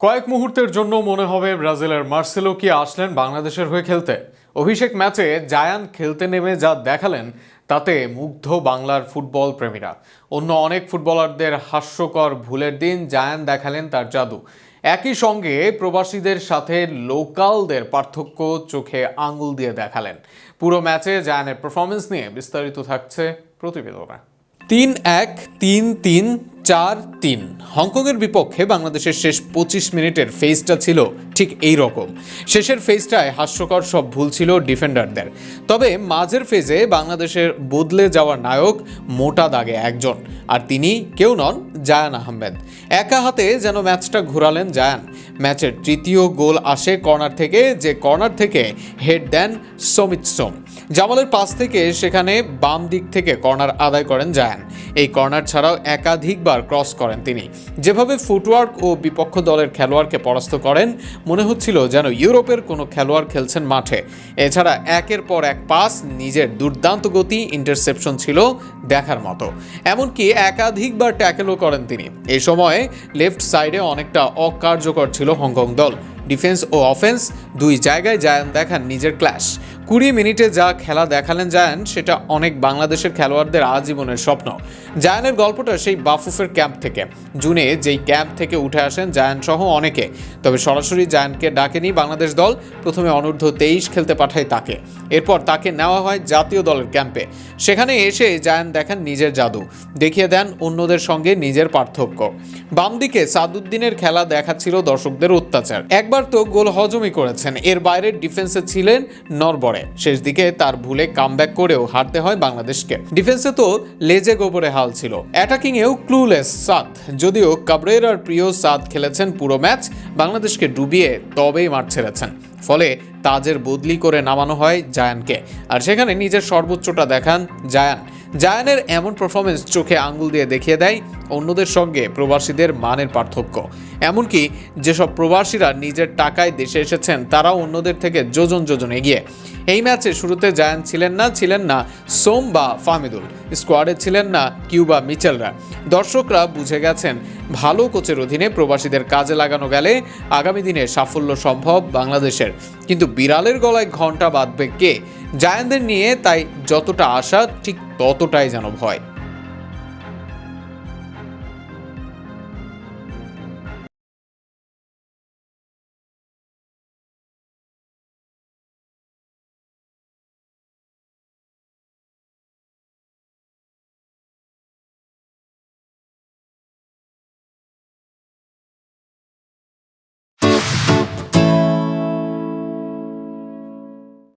কয়েক মুহূর্তের জন্য মনে হবে ব্রাজিলের মার্সেলো কি আসলেন বাংলাদেশের হয়ে খেলতে। অভিষেক ম্যাচে জায়ান খেলতে নেমে যা দেখালেন, তাতে মুগ্ধ বাংলার ফুটবল প্রেমীরা। অন্য অনেক ফুটবলারদের হাস্যকর ভুলের দিন জায়ান দেখালেন তার জাদু। একই সঙ্গে প্রবাসীদের সাথে লোকালদের পার্থক্য চোখে আঙুল দিয়ে দেখালেন। পুরো ম্যাচে জায়ানের পারফরমেন্স নিয়ে বিস্তারিত থাকছে প্রতিবেদনে। তিন এক, তিন তিন চার তিন হংকংয়ের বিপক্ষে বাংলাদেশের শেষ পঁচিশ মিনিটের ফেজটা ছিল ঠিক এই রকম শেষের ফেজটায় হাস্যকর সব ভুল ছিল ডিফেন্ডারদের। তবে মাঝের ফেজে বাংলাদেশের বদলে যাওয়া নায়ক মোটা দাগে একজন, আর তিনি কেউ নন জায়ান আহমেদ। একা হাতে যেন ম্যাচটা ঘোরালেন জায়ান। ম্যাচের তৃতীয় গোল আসে কর্নার থেকে, যে কর্নার থেকে হেড দেন সমিত সোম। জামালের পাস থেকে সেখানে বাম দিক থেকে কর্নার আদায় করেন জায়ান। এই কর্নার ছাড়াও একাধিকবার ক্রস করেন তিনি। যেভাবে ফুটওয়ার্ক ও বিপক্ষ দলের খেলোয়াড়কে পরাস্ত করেন, মনে হচ্ছিল যেন ইউরোপের কোনো খেলোয়াড় খেলছেন মাঠে। এছাড়া একের পর এক পাস, নিজের দুর্দান্ত গতি, ইন্টারসেপশন ছিল দেখার মতো। এমনকি একাধিকবার ট্যাকেলও করেন তিনি। এই সময়ে লেফট সাইডে অনেকটা অকার্যকর ছিল হংকং দল। ডিফেন্স ও অফেন্স দুই জায়গায় জায়ান দেখান নিজের ক্লাস কুড়ি মিনিটে যা খেলা দেখালেন জায়ান সেটা অনেক বাংলাদেশের খেলোয়াড়দের আজীবনের স্বপ্ন। জায়ানের গল্পটা সেই বাফুফের ক্যাম্প থেকে। জুনে যেই ক্যাম্প থেকে উঠে আসেন জায়ান সহ অনেকে। তবে সরাসরি জায়ানকে ডাকেনি বাংলাদেশ দল। প্রথমে অনূর্ধ্ব তেইশ খেলতে পাঠায় তাকে। এরপর তাকে নেওয়া হয় জাতীয় দলের ক্যাম্পে। সেখানে এসে জায়ান দেখান নিজের জাদু। দেখিয়ে দেন অন্যদের সঙ্গে নিজের পার্থক্য। বাম দিকে সাদুদ্দিনের খেলা দেখাচ্ছিল দর্শকদের অত্যাচার। একবার তো গোল হজমই করেছেন। এর বাইরে ডিফেন্সে ছিলেন নরবরে। শেষ দিকে তার ভুলে কামব্যাক করেও হারতে হয় বাংলাদেশকে। ডিফেন্সে তো লেজে গোবরে হাল ছিল। অ্যাটাকিং এও ক্লুলেস সাদ। যদিও কাবরেরার প্রিয় সাদ খেলেছেন পুরো ম্যাচ, বাংলাদেশকে ডুবিয়ে তবেই মাঠ ছেড়েছেন। ফলে তাজের বদলি করে নামানো হয় জায়ানকে। আর সেখানে নিজের সর্বোচ্চটা দেখান জায়ান। জায়ানের এমন পারফরমেন্স চোখে আঙ্গুল দিয়ে দেখিয়ে দেয় অন্যদের সঙ্গে প্রবাসীদের মানের পার্থক্য। এমনকি যেসব প্রবাসীরা নিজের টাকায় দেশে এসেছেন, তারাও অন্যদের থেকে যোজন যোজন এগিয়ে। এই ম্যাচে শুরুতে জায়ান ছিলেন না ছিলেন না সোম বা ফামিদুল। স্কোয়াডে ছিলেন না কিউবা মিচেলরা। দর্শকরা বুঝে গেছেন, ভালো কোচের অধীনে প্রবাসীদের কাজে লাগানো গেলে আগামী দিনে সাফল্য সম্ভব বাংলাদেশের। কিন্তু বিড়ালের গলায় ঘণ্টা বাঁধবে কে? জায়ানদের নিয়ে তাই যতটা আশা, ঠিক ততটাই যেন ভয়।